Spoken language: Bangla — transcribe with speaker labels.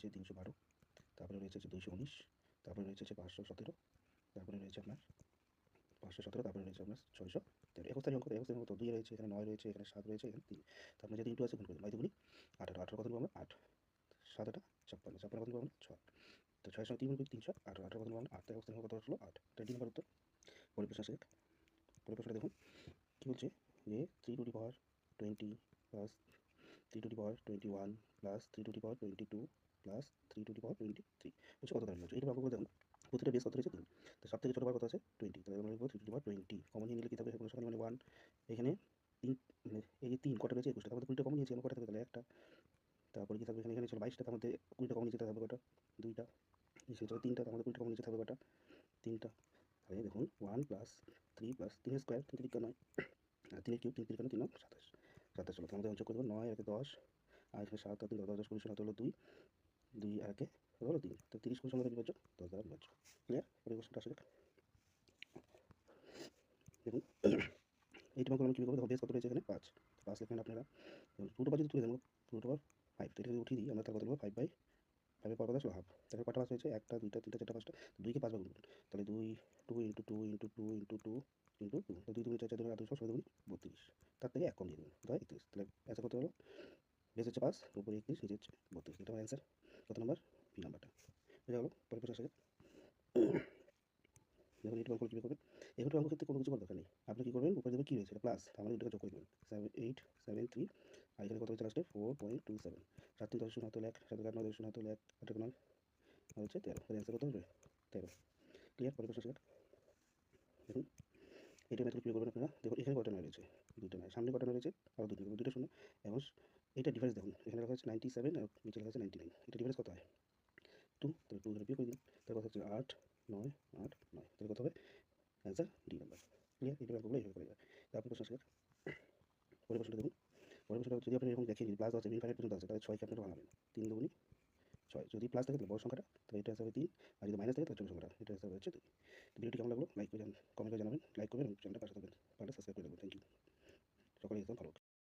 Speaker 1: রয়েছে তিনশো বারো, তারপরে রয়েছে হচ্ছে দুইশো উনিশ, তারপরে রয়েছে হচ্ছে পাঁচশো সতেরো, তারপরে রয়েছে আপনার পাঁচশো সতেরো, তারপরে রয়েছে আপনার ছয়শো। তেরো অঙ্ক একুশতারি অঙ্ক তো দুই রয়েছে, এখানে নয় রয়েছে, এখানে সাত রয়েছে, এখানে তিন। তারপরে যেহেতু ইন্টু আছে, গুণ করে নয় দুগুনি আঠারো আঠারো কত আমরা? আট। সাত, আটা, ছাপ্পান্ন। ছাপ্পান্ন কত আমরা? ছয়। তো ছয়ের সঙ্গে তিন গুণ তিনশো, আঠারো আঠারো কত আমরা? আট। তো একুশতারি অঙ্ক কত আসলো আট। এটা ডি নাম্বার উত্তর। পরিপ্রেক্ষা শেখ পরিপ্রেক্ষাটা দেখুন। কী বলছে? যে three to the power twenty plus three to the power twenty one plus three to the power twenty two plus three to the power twenty three হচ্ছে কত দাঁড়িয়ে এইটা অঙ্কগুলো দেখুন প্রতিটা বেস কত রয়েছে তিন। তো সব থেকে ছোটো বার কত আছে? টোয়েন্টি তাহলে আমরা লিখব three to the power twenty common নিয়ে নিলে কী থাকবে? সমান মানে ওয়ান এখানে তিন মানে এই যে তিন, কটা রয়েছে একুশটা। মধ্যে কুড়িটা কমন নিয়েছি আমরা কটা থাকবে? তাহলে একটা। তারপরে কি থাকবে? এখানে এখানে ছিল বাইশটা। তার মধ্যে কুড়িটা কমন নিচে থাকবে কটা? দুইটা। থাকবে তিনটা, তার মধ্যে কুড়িটা কমন নিচে থাকবে কটা? তিনটা। তাহলে দেখুন ওয়ান প্লাস থ্রি প্লাস তিনের স্কোয়ার তিন তিরিকা নয়। তিনের কিউব তিন তিরিকা নয়, তিন সাতাশ। সাতাশ ষোলো তার মধ্যে অঞ্চল করে দেবো। নয় একে দশ আর এখানে সাত আর তিন, দশ কুড়ি, ষোলো হলো দুই দুই আর একে হলো তিন। তো তিরিশ কুড়ি সঙ্গে বিভাজ্য দশ দ্বারা বিভাজ্য ক্লিয়ার পরে আসলে দেখুন এইটা করে আমি কী করব দেখো বেশ কত রয়েছে এখানে? পাঁচ। পাঁচ লিখবেন আপনারা। রুট ওভার যদি তুলে দেবো রুট ওভার ফাইভ তো এটা উঠিয়ে দিই, আমরা তার কত ফাইভ বাই পর কত আসলো হাফ। তারপরে কটা পাঁচ হয়েছে? একটা, দুইটা, তিনটা, চারটা, পাঁচটা। দুইকে পাঁচ ভাগ গুণ করুন। তাহলে দুই, two into two into two into two into two. দুই দুই চার চার দুই ষোলো দুই বত্রিশ। তার থেকে এক কম দিয়ে দেবেন তাই একত্রিশ। তাহলে অ্যান্সার কত হলো বেশ হচ্ছে পাঁচ, উপরে একত্রিশ, নিচে হচ্ছে বত্রিশ। এটা আমার অ্যান্সার কত নম্বর? বি নাম্বারটা। বুঝা গেলো? পরে প্রশ্ন আসে। দেখুন এইটুকু অঙ্ক কীভাবে করবেন? এইটুকু অঙ্ক ক্ষেত্রে কোনো কিছু করার দরকার নেই। আপনি কী করবেন? উপরে দেবেন কী রয়েছে? প্লাস তাহলে এটাকে যোগ করে দেবেন। সেভেন এইট সেভেন থ্রি আর এখানে কত হচ্ছে লাস্টে ফোর পয়েন্ট টু সেভেন সাত দশ শূন্য হাতে এক সাত আট নয় দশ শূন্য হাতে এক আট নয় হচ্ছে তেরো। তাহলে অ্যান্সার কত হবে? তেরো। ক্লিয়ার পরে প্রশ্ন দেখুন। এটা মেথড কী করবেন আপনারা। দেখুন, এখানে কটা নয় রয়েছে। দুটো নয়। সামনে কটা নয় রয়েছে আরও দুটো দুটো শূন্য। এবং এটা ডিফারেন্স দেখুন। এখানে লেখা হচ্ছে নাইনটি সেভেন আর নিচে লেখা হচ্ছে নাইনটি নাইন এটা ডিফারেন্স কত হয়? টু তাহলে টু ধরে বিয়ে করে দিন। তার কথা হচ্ছে আট, নয় আট, নয়। তাহলে কত হবে? অ্যান্সার ডি নাম্বার ক্লিয়ার এটা অঙ্কগুলো এইভাবে করে যাবে তারপর প্রশ্ন শেখার পরে প্রশ্নটা দেখুন। পরে প্রশ্নটা যদি আপনি এরকম দেখেন প্লাস দশ ইনফাইনাইট পর্যন্ত আছে তাহলে ছয়কে বানাবেন? তিন দুগুনি ছয়। যদি প্লাস থাকে তাহলে বড় সংখ্যাটা এটা হিসাবে তিন। আর যদি মাইনাস থাকে তাহলে সংখ্যাটা, এটা হিসাবে হচ্ছে দুই। ভিডিওটি কেমন লাগল? লাইক করে কমেন্ট করে জানাবেন লাইক করবেন, এবং চ্যানেলটা পাশে থাকবেন।